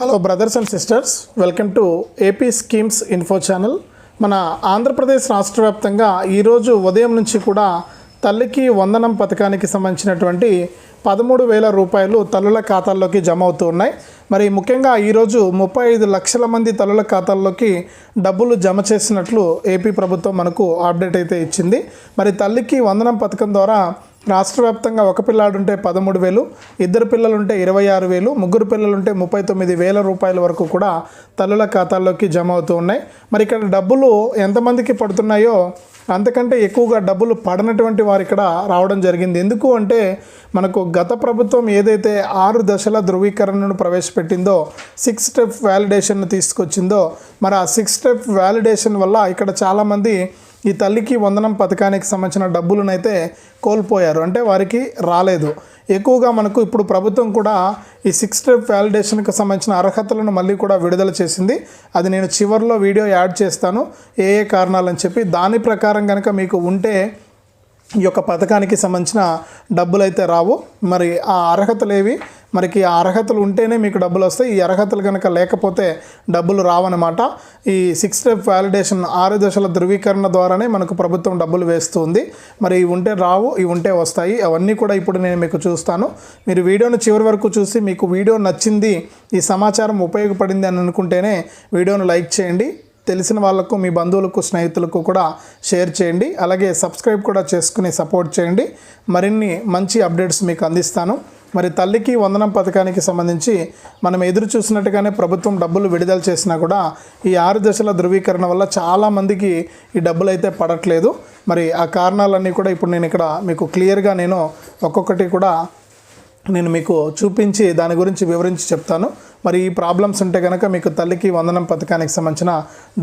Hello brothers and sisters welcome to AP schemes info channel మన ఆంధ్రప్రదేశ్ రాష్ట్ర వ్యాప్తంగా ఈరోజు ఉదయం నుంచి కూడా తల్లికి వందనం పథకానికి సంబంధించినటువంటి పదమూడు వేల రూపాయలు తల్లుల ఖాతాల్లోకి జమ అవుతూ ఉన్నాయి. మరి ముఖ్యంగా ఈరోజు ముప్పై ఐదు లక్షల మంది తల్లుల ఖాతాల్లోకి డబ్బులు జమ చేసినట్లు ఏపీ ప్రభుత్వం మనకు అప్డేట్ అయితే ఇచ్చింది. మరి తల్లికి వందనం పథకం ద్వారా రాష్ట్ర వ్యాప్తంగా ఒక పిల్లాడుంటే పదమూడు వేలు ఇద్దరు పిల్లలుంటే ఇరవై ఆరు వేలు ముగ్గురు పిల్లలుంటే ముప్పై తొమ్మిది వేల రూపాయల వరకు కూడా తల్లుల ఖాతాల్లోకి జమ అవుతూ ఉన్నాయి. మరి ఇక్కడ డబ్బులు ఎంతమందికి పడుతున్నాయో అంతకంటే ఎక్కువగా డబ్బులు పడనటువంటి వారు ఇక్కడ రావడం జరిగింది. ఎందుకు అంటే మనకు గత ప్రభుత్వం ఏదైతే ఆరు దశల ధృవీకరణను ప్రవేశపెట్టిందో సిక్స్ స్టెప్ వ్యాలిడేషన్ను తీసుకొచ్చిందో మరి ఆ సిక్స్ స్టెప్ వ్యాలిడేషన్ వల్ల ఇక్కడ చాలామంది ఈ తల్లికి వందనం పథకానికి సంబంధించిన డబ్బులనైతే కోల్పోయారు. అంటే వారికి రాలేదు. ఎక్కువగా మనకు ఇప్పుడు ప్రభుత్వం కూడా ఈ సిక్స్ స్టెప్ వ్యాలిడేషన్కి సంబంధించిన అర్హతలను మళ్ళీ కూడా విడుదల చేసింది. అది నేను చివరిలో వీడియో యాడ్ చేస్తాను. ఏ ఏ కారణాలని చెప్పి దాని ప్రకారం కనుక మీకు ఉంటే ఈ యొక్క పథకానికి సంబంధించిన డబ్బులు అయితే రావు. మరి ఆ అర్హతలు ఏవి మరికి ఆ అర్హతలు ఉంటేనే మీకు డబ్బులు వస్తాయి. ఈ అర్హతలు కనుక లేకపోతే డబ్బులు రావన్నమాట. ఈ సిక్స్ స్టెప్ వ్యాలిడేషన్ ఆరు దశల ధృవీకరణ ద్వారానే మనకు ప్రభుత్వం డబ్బులు వేస్తుంది. మరి ఇవి ఉంటే రావు ఇవి ఉంటే వస్తాయి. అవన్నీ కూడా ఇప్పుడు నేను మీకు చూస్తాను. మీరు వీడియోను చివరి వరకు చూసి మీకు వీడియో నచ్చింది ఈ సమాచారం ఉపయోగపడింది అని అనుకుంటేనే వీడియోను లైక్ చేయండి. తెలిసిన వాళ్ళకు మీ బంధువులకు స్నేహితులకు కూడా షేర్ చేయండి. అలాగే సబ్స్క్రైబ్ కూడా చేసుకుని సపోర్ట్ చేయండి. మరిన్ని మంచి అప్డేట్స్ మీకు అందిస్తాను. మరి తల్లికి వందనం పథకానికి సంబంధించి మనం ఎదురు చూసినట్టుగానే ప్రభుత్వం డబ్బులు విడుదల చేసినా కూడా ఈ ఆరు దశల ధృవీకరణ వల్ల చాలామందికి ఈ డబ్బులు అయితే పడట్లేదు. మరి ఆ కారణాలన్నీ కూడా ఇప్పుడు నేను ఇక్కడ మీకు క్లియర్గా నేను ఒక్కొక్కటి కూడా నేను మీకు చూపించి దాని గురించి వివరించి చెప్తాను. మరి ఈ ప్రాబ్లమ్స్ ఉంటే కనుక మీకు తల్లికి వందనం పథకానికి సంబంధించిన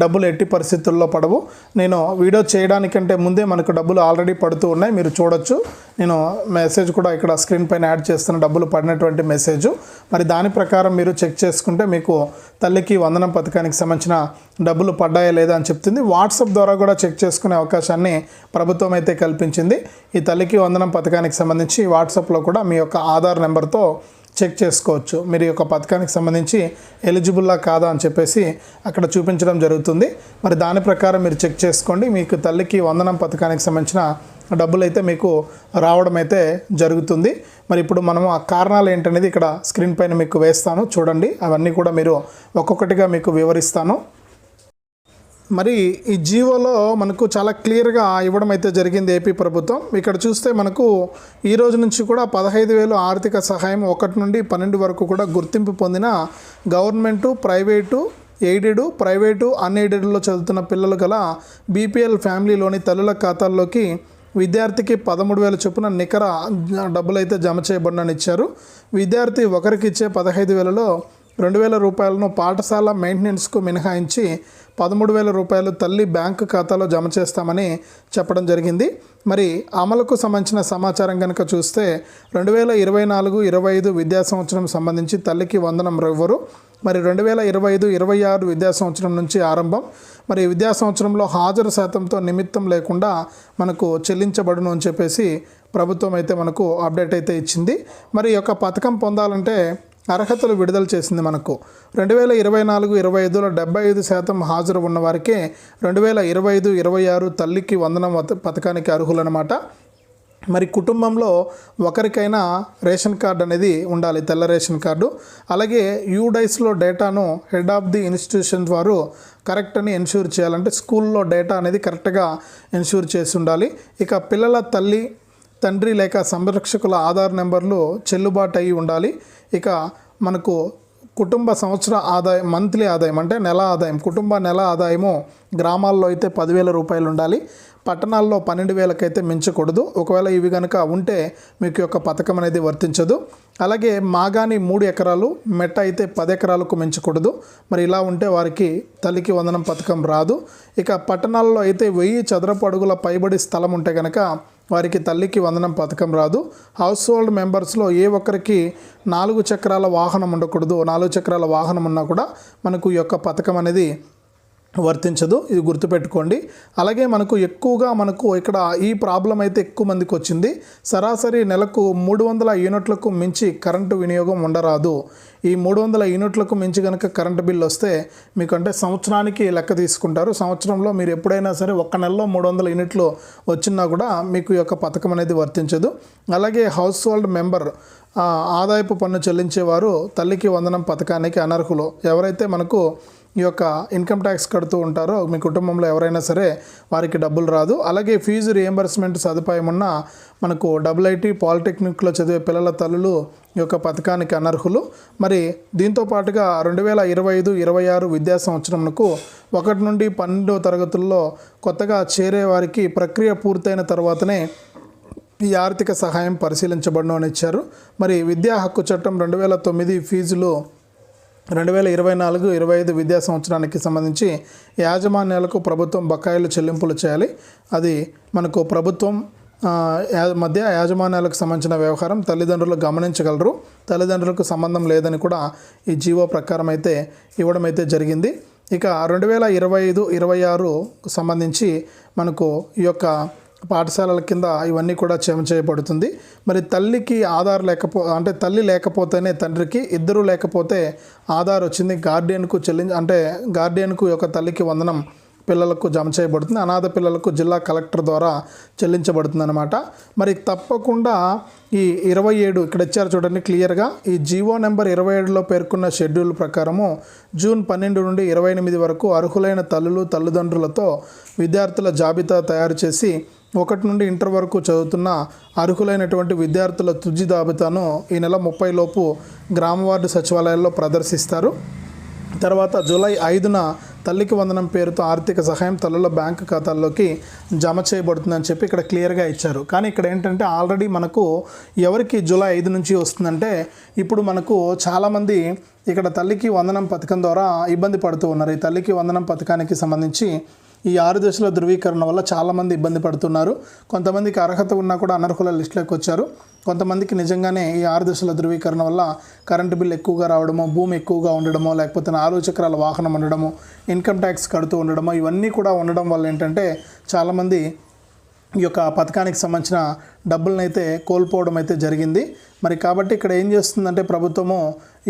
డబ్బులు ఎట్టి పరిస్థితుల్లో పడవు. నేను వీడియో చేయడానికంటే ముందే మనకు డబ్బులు ఆల్రెడీ పడుతూ ఉన్నాయి. మీరు చూడొచ్చు. నేను మెసేజ్ కూడా ఇక్కడ స్క్రీన్ పైన యాడ్ చేస్తున్న డబ్బులు పడినటువంటి మెసేజ్ మరి దాని ప్రకారం మీరు చెక్ చేసుకుంటే మీకు తల్లికి వందనం పథకానికి సంబంధించిన డబ్బులు పడ్డాయా లేదా అని చెప్తుంది. వాట్సాప్ ద్వారా కూడా చెక్ చేసుకునే అవకాశాన్ని ప్రభుత్వం అయితే కల్పించింది. ఈ తల్లికి వందనం పథకానికి సంబంధించి వాట్సాప్లో కూడా మీ యొక్క ఆధార్ నెంబర్తో చెక్ చేసుకోవచ్చు. మీరు ఈ యొక్క పథకానికి సంబంధించి ఎలిజిబుల్లా కాదా అని చెప్పేసి అక్కడ చూపించడం జరుగుతుంది. మరి దాని ప్రకారం మీరు చెక్ చేసుకోండి. మీకు తల్లికి వందనం పథకానికి సంబంధించిన డబ్బులు అయితే మీకు రావడం అయితే జరుగుతుంది. మరి ఇప్పుడు మనము ఆ కారణాలు ఏంటనేది ఇక్కడ స్క్రీన్ పైన మీకు వేస్తాను. చూడండి అవన్నీ కూడా మీరు ఒక్కొక్కటిగా మీకు వివరిస్తాను. మరి ఈ జీవోలో మనకు చాలా క్లియర్గా ఇవ్వడం అయితే జరిగింది ఏపీ ప్రభుత్వం. ఇక్కడ చూస్తే మనకు ఈ రోజు నుంచి కూడా పదహైదు వేలు ఆర్థిక సహాయం ఒకటి నుండి పన్నెండు వరకు కూడా గుర్తింపు పొందిన గవర్నమెంటు ప్రైవేటు ఎయిడెడ్ ప్రైవేటు అన్ఎయిడెడ్లో చదువుతున్న పిల్లలు గల బీపీఎల్ ఫ్యామిలీలోని తల్లుల ఖాతాల్లోకి విద్యార్థికి పదమూడు వేల చొప్పున నికర డబ్బులు అయితే జమ చేయబడినని ఇచ్చారు. విద్యార్థి ఒకరికి ఇచ్చే పదహైదు వేలలో రెండు వేల రూపాయలను పాఠశాల మెయింటెనెన్స్కు మినహాయించి పదమూడు వేల రూపాయలు తల్లి బ్యాంకు ఖాతాలో జమ చేస్తామని చెప్పడం జరిగింది. మరి అమలుకు సంబంధించిన సమాచారం కనుక చూస్తే రెండు వేల ఇరవై నాలుగు ఇరవై ఐదు విద్యా సంవత్సరం సంబంధించి తల్లికి వందనం ఇవ్వరు. మరి రెండు వేల ఇరవై ఐదు ఇరవై ఆరు విద్యా సంవత్సరం నుంచి ఆరంభం. మరి విద్యా సంవత్సరంలో హాజరు శాతంతో నిమిత్తం లేకుండా మనకు చెల్లించబడును అని చెప్పేసి ప్రభుత్వం అయితే మనకు అప్డేట్ అయితే ఇచ్చింది. మరి ఈ యొక్క పథకం పొందాలంటే అర్హతలు విడుదల చేసింది మనకు. రెండు వేల ఇరవై నాలుగు ఇరవై ఐదులో డెబ్బై ఐదు శాతం హాజరు ఉన్నవారికే రెండు వేల ఇరవై ఐదు ఇరవై ఆరు తల్లికి వందనం వత- పథకానికి అర్హులన్నమాట. మరి కుటుంబంలో ఒకరికైనా రేషన్ కార్డు అనేది ఉండాలి తెల్ల రేషన్ కార్డు. అలాగే యూడైస్లో డేటాను హెడ్ ఆఫ్ ది ఇన్స్టిట్యూషన్ వారు కరెక్ట్ అని ఎన్ష్యూర్ చేయాలంటే స్కూల్లో డేటా అనేది కరెక్ట్గా ఎన్ష్యూర్ చేసి ఉండాలి. ఇక పిల్లల తల్లి తండ్రి లేక సంరక్షకుల ఆధార్ నెంబర్లు చెల్లుబాటు అయి ఉండాలి. ఇక మనకు కుటుంబ సంవత్సర ఆదాయం మంత్లీ ఆదాయం అంటే నెల ఆదాయం కుటుంబ నెల ఆదాయము గ్రామాల్లో అయితే పదివేల రూపాయలు ఉండాలి. పట్టణాల్లో పన్నెండు వేలకైతే మించకూడదు. ఒకవేళ ఇవి కనుక ఉంటే మీకు యొక్క పథకం అనేది వర్తించదు. అలాగే మాగాని మూడు ఎకరాలు మెట్ట అయితే పది ఎకరాలకు మించకూడదు. మరి ఇలా ఉంటే వారికి తల్లికి వందనం పథకం రాదు. ఇక పట్టణాల్లో అయితే వెయ్యి చదరపు అడుగుల పైబడి స్థలం ఉంటే కనుక వారికి తల్లికి వందనం పథకం రాదు. హౌస్ హోల్డ్ మెంబర్స్లో ఏ ఒక్కరికి నాలుగు చక్రాల వాహనం ఉండకూడదు. నాలుగు చక్రాల వాహనం ఉన్నా కూడా మనకు ఈ యొక్క పథకం అనేది వర్తించదు. ఇది గుర్తుపెట్టుకోండి. అలాగే మనకు ఎక్కువగా మనకు ఇక్కడ ఈ ప్రాబ్లం అయితే ఎక్కువ మందికి వచ్చింది. సరాసరి నెలకు మూడు వందల యూనిట్లకు మించి కరెంటు వినియోగం ఉండరాదు. ఈ మూడు వందల యూనిట్లకు మించి కనుక కరెంటు బిల్ వస్తే మీకు అంటే సంవత్సరానికి లెక్క తీసుకుంటారు. సంవత్సరంలో మీరు ఎప్పుడైనా సరే ఒక్క నెలలో మూడు వందల యూనిట్లు వచ్చినా కూడా మీకు ఈ యొక్క పథకం అనేది వర్తించదు. అలాగే హౌస్ హోల్డ్ మెంబర్ ఆదాయపు పన్ను చెల్లించేవారు తల్లికి వందనం పథకానికి అనర్హులు. ఎవరైతే మనకు ఈ యొక్క ఇన్కమ్ ట్యాక్స్ కడుతూ ఉంటారో మీ కుటుంబంలో ఎవరైనా సరే వారికి డబ్బులు రాదు. అలాగే ఫీజు రియంబర్స్మెంట్ సదుపాయం ఉన్న మనకు డబుల్ ఐటీ పాలిటెక్నిక్లో చదివే పిల్లల తల్లులు ఈ యొక్క పథకానికి అనర్హులు. మరి దీంతో పాటుగా రెండు వేల ఇరవై ఐదు ఇరవై ఆరు విద్యా సంవత్సరంకు ఒకటి నుండి పన్నెండో తరగతుల్లో కొత్తగా చేరే వారికి ప్రక్రియ పూర్తయిన తర్వాతనే ఈ ఆర్థిక సహాయం పరిశీలించబడను అని ఇచ్చారు. మరి విద్యా హక్కు చట్టం రెండు వేల తొమ్మిది ఫీజులు రెండు వేల ఇరవై నాలుగు ఇరవై ఐదు విద్యా సంవత్సరానికి సంబంధించి యాజమాన్యాలకు ప్రభుత్వం బకాయిలు చెల్లింపులు చేయాలి. అది మనకు ప్రభుత్వం మధ్య యాజమాన్యాలకు సంబంధించిన వ్యవహారం తల్లిదండ్రులు గమనించగలరు. తల్లిదండ్రులకు సంబంధం లేదని కూడా ఈ జీవో ప్రకారం అయితే ఇవ్వడం అయితే జరిగింది. ఇక రెండు వేల ఇరవై ఐదు ఇరవై ఆరు సంబంధించి మనకు ఈ యొక్క పాఠశాలల కింద ఇవన్నీ కూడా చేమ చేయబడుతుంది. మరి తల్లికి ఆధార్ లేకపో అంటే తల్లి లేకపోతేనే తండ్రికి ఇద్దరు లేకపోతే ఆధార్ వచ్చింది గార్డియన్కు చెల్లించి అంటే గార్డియన్కు యొక్క తల్లికి వందనం పిల్లలకు జమ చేయబడుతుంది. అనాథ పిల్లలకు జిల్లా కలెక్టర్ ద్వారా చెల్లించబడుతుంది అనమాట మరి తప్పకుండా ఈ ఇరవై ఏడు ఇక్కడ ఇచ్చారు చూడండి క్లియర్గా ఈ జీవో నెంబర్ ఇరవై ఏడులో పేర్కొన్న షెడ్యూల్ ప్రకారము జూన్ పన్నెండు నుండి ఇరవై ఎనిమిది వరకు అర్హులైన తల్లులు తల్లిదండ్రులతో విద్యార్థుల జాబితా తయారు చేసి ఒకటి నుండి ఇంటర్ వరకు చదువుతున్న అర్హులైనటువంటి విద్యార్థుల తుది జాబితాను ఈ నెల ముప్పై లోపు గ్రామ వార్డు సచివాలయాల్లో ప్రదర్శిస్తారు. తర్వాత జూలై ఐదున తల్లికి వందనం పేరుతో ఆర్థిక సహాయం తల్లుల బ్యాంకు ఖాతాల్లోకి జమ చేయబడుతుందని చెప్పి ఇక్కడ క్లియర్గా ఇచ్చారు. కానీ ఇక్కడ ఏంటంటే ఆల్రెడీ మనకు ఎవరికి జూలై ఐదు నుంచి వస్తుందంటే ఇప్పుడు మనకు చాలామంది ఇక్కడ తల్లికి వందనం పథకం ద్వారా ఇబ్బంది పడుతూ ఉన్నారు. ఈ తల్లికి వందనం పథకానికి సంబంధించి ఈ ఆరు దశల ధృవీకరణ వల్ల చాలామంది ఇబ్బంది పడుతున్నారు. కొంతమందికి అర్హత ఉన్నా కూడా అనర్హుల లిస్టులోకి వచ్చారు. కొంతమందికి నిజంగానే ఈ ఆరు దశల ధృవీకరణ వల్ల కరెంటు బిల్ ఎక్కువగా రావడమో భూమి ఎక్కువగా ఉండడమో లేకపోతే నాలుగు చక్రాల వాహనం ఉండడమో ఇన్కమ్ ట్యాక్స్ కడుతూ ఉండడమో ఇవన్నీ కూడా ఉండడం వల్ల ఏంటంటే చాలామంది ఈ యొక్క పథకానికి సంబంధించిన డబ్బులను అయితే కోల్పోవడం అయితే జరిగింది. మరి కాబట్టి ఇక్కడ ఏం చేస్తుందంటే ప్రభుత్వము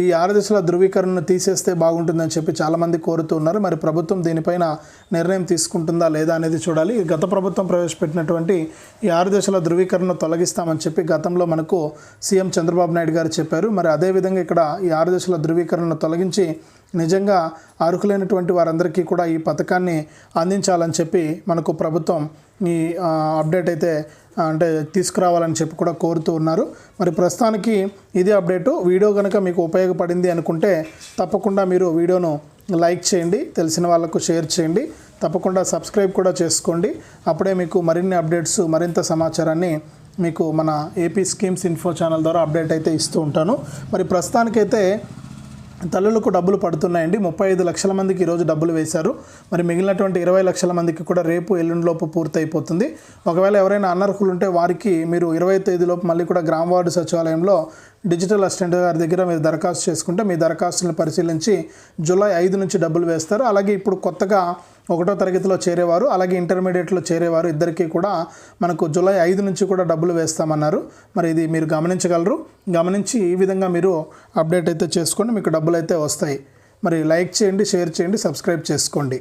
ఈ ఆరు దశల ధృవీకరణను తీసేస్తే బాగుంటుందని చెప్పి చాలామంది కోరుతూ ఉన్నారు. మరి ప్రభుత్వం దీనిపైన నిర్ణయం తీసుకుంటుందా లేదా అనేది చూడాలి. గత ప్రభుత్వం ప్రవేశపెట్టినటువంటి ఈ ఆరు దశల ధృవీకరణను తొలగిస్తామని చెప్పి గతంలో మనకు సీఎం చంద్రబాబు నాయుడు గారు చెప్పారు. మరి అదేవిధంగా ఇక్కడ ఈ ఆరు దశల ధృవీకరణను తొలగించి నిజంగా అర్హులైనటువంటి వారందరికీ కూడా ఈ పథకాన్ని అందించాలని చెప్పి మనకు ప్రభుత్వం ఈ అప్డేట్ అయితే అంటే తీసుకురావాలని చెప్పి కూడా కోరుతూ ఉన్నారు. మరి ప్రస్తుతానికి ఇదే అప్డేటు. వీడియో కనుక మీకు ఉపయోగపడింది అనుకుంటే తప్పకుండా మీరు వీడియోను లైక్ చేయండి తెలిసిన వాళ్ళకు షేర్ చేయండి తప్పకుండా సబ్స్క్రైబ్ కూడా చేసుకోండి. అప్పుడే మీకు మరిన్ని అప్డేట్స్ మరింత సమాచారాన్ని మీకు మన ఏపీ స్కీమ్స్ ఇన్ఫో ఛానల్ ద్వారా అప్డేట్ అయితే ఇస్తూ ఉంటాను. మరి ప్రస్తుతానికైతే తల్లులకు డబ్బులు పడుతున్నాయండి. ముప్పై ఐదు లక్షల మందికి ఈరోజు డబ్బులు వేశారు. మరి మిగిలినటువంటి ఇరవై లక్షల మందికి కూడా రేపు ఎల్లుండిలోపు పూర్తయిపోతుంది. ఒకవేళ ఎవరైనా అనర్హులు ఉంటే వారికి మీరు ఇరవై తేదీలోపు మళ్ళీ కూడా గ్రామ వార్డు సచివాలయంలో డిజిటల్ అసిస్టెంట్ గారి దగ్గర మీరు దరఖాస్తు చేసుకుంటే మీ దరఖాస్తులను పరిశీలించి జూలై ఐదు నుంచి డబ్బులు వేస్తారు. అలాగే ఇప్పుడు కొత్తగా ఒకటో తరగతిలో చేరేవారు అలాగే ఇంటర్మీడియట్లో చేరేవారు ఇద్దరికీ కూడా మనకు జూలై ఐదు నుంచి కూడా డబ్బులు వేస్తామన్నారు. మరి ఇది మీరు గమనించగలరు. గమనించి ఈ విధంగా మీరు అప్డేట్ అయితే చేసుకోండి మీకు డబ్బులు అయితే వస్తాయి. మరి లైక్ చేయండి షేర్ చేయండి సబ్స్క్రైబ్ చేసుకోండి.